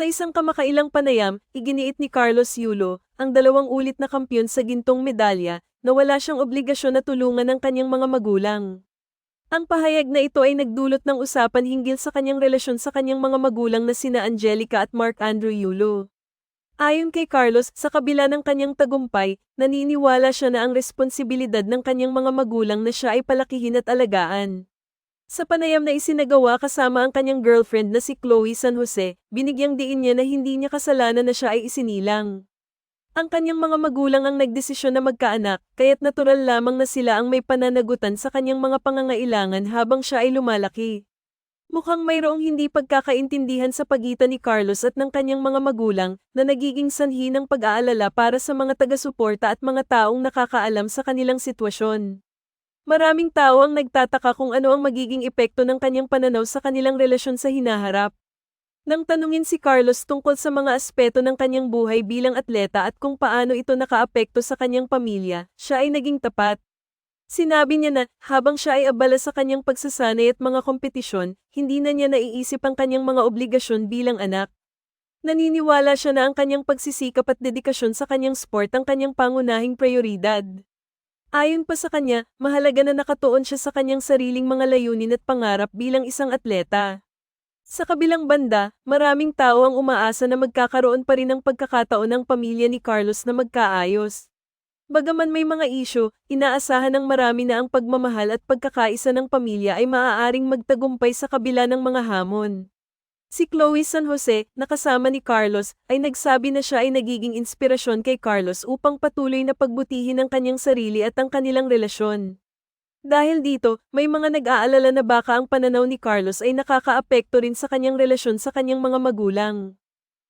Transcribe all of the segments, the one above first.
Sa isang kamakailang panayam, iginiit ni Carlos Yulo, ang dalawang ulit na kampyon sa gintong medalya, na wala siyang obligasyon na tulungan ang kanyang mga magulang. Ang pahayag na ito ay nagdulot ng usapan hinggil sa kanyang relasyon sa kanyang mga magulang na sina Angelica at Mark Andrew Yulo. Ayon kay Carlos, sa kabila ng kanyang tagumpay, naniniwala siya na ang responsibilidad ng kanyang mga magulang na siya ay palakihin at alagaan. Sa panayam na isinagawa kasama ang kanyang girlfriend na si Chloe San Jose, binigyang diin niya na hindi niya kasalanan na siya ay isinilang. Ang kanyang mga magulang ang nagdesisyon na magkaanak, kaya't natural lamang na sila ang may pananagutan sa kanyang mga pangangailangan habang siya ay lumalaki. Mukhang mayroong hindi pagkakaintindihan sa pagitan ni Carlos at ng kanyang mga magulang na nagiging sanhi ng pag-aalala para sa mga taga-suporta at mga taong nakakaalam sa kanilang sitwasyon. Maraming tao ang nagtataka kung ano ang magiging epekto ng kanyang pananaw sa kanilang relasyon sa hinaharap. Nang tanungin si Carlos tungkol sa mga aspeto ng kanyang buhay bilang atleta at kung paano ito nakaapekto sa kanyang pamilya, siya ay naging tapat. Sinabi niya na, habang siya ay abala sa kanyang pagsasanay at mga kompetisyon, hindi na niya naiisip ang kanyang mga obligasyon bilang anak. Naniniwala siya na ang kanyang pagsisikap at dedikasyon sa kanyang sport ang kanyang pangunahing prioridad. Ayon pa sa kanya, mahalaga na nakatuon siya sa kanyang sariling mga layunin at pangarap bilang isang atleta. Sa kabilang banda, maraming tao ang umaasa na magkakaroon pa rin ng pagkakataon ng pamilya ni Carlos na magkaayos. Bagaman may mga isyo, inaasahan ng marami na ang pagmamahal at pagkakaisa ng pamilya ay maaaring magtagumpay sa kabila ng mga hamon. Si Chloe San Jose, nakasama ni Carlos, ay nagsabi na siya ay nagiging inspirasyon kay Carlos upang patuloy na pagbutihin ang kanyang sarili at ang kanilang relasyon. Dahil dito, may mga nag-aalala na baka ang pananaw ni Carlos ay nakakaapekto rin sa kanyang relasyon sa kanyang mga magulang.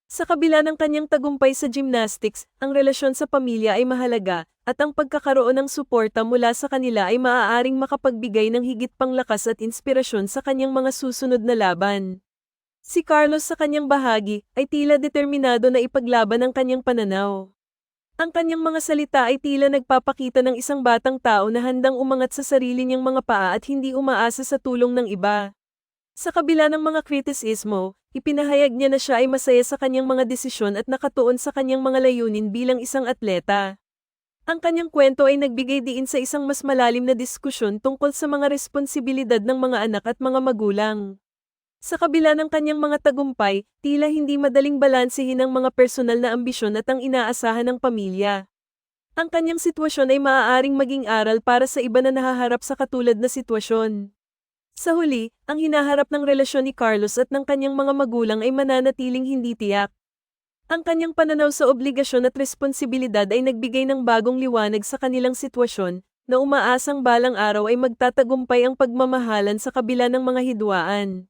Sa kabila ng kanyang tagumpay sa gymnastics, ang relasyon sa pamilya ay mahalaga, at ang pagkakaroon ng suporta mula sa kanila ay maaaring makapagbigay ng higit pang lakas at inspirasyon sa kanyang mga susunod na laban. Si Carlos sa kanyang bahagi ay tila determinado na ipaglaban ang kanyang pananaw. Ang kanyang mga salita ay tila nagpapakita ng isang batang tao na handang umangat sa sarili niyang mga paa at hindi umaasa sa tulong ng iba. Sa kabila ng mga kritisismo, ipinahayag niya na siya ay masaya sa kanyang mga desisyon at nakatuon sa kanyang mga layunin bilang isang atleta. Ang kanyang kwento ay nagbigay diin sa isang mas malalim na diskusyon tungkol sa mga responsibilidad ng mga anak at mga magulang. Sa kabila ng kanyang mga tagumpay, tila hindi madaling balansehin ang mga personal na ambisyon at ang inaasahan ng pamilya. Ang kanyang sitwasyon ay maaaring maging aral para sa iba na nahaharap sa katulad na sitwasyon. Sa huli, ang hinaharap ng relasyon ni Carlos at ng kanyang mga magulang ay mananatiling hindi tiyak. Ang kanyang pananaw sa obligasyon at responsibilidad ay nagbigay ng bagong liwanag sa kanilang sitwasyon, na umaasang balang araw ay magtatagumpay ang pagmamahalan sa kabila ng mga hidwaan.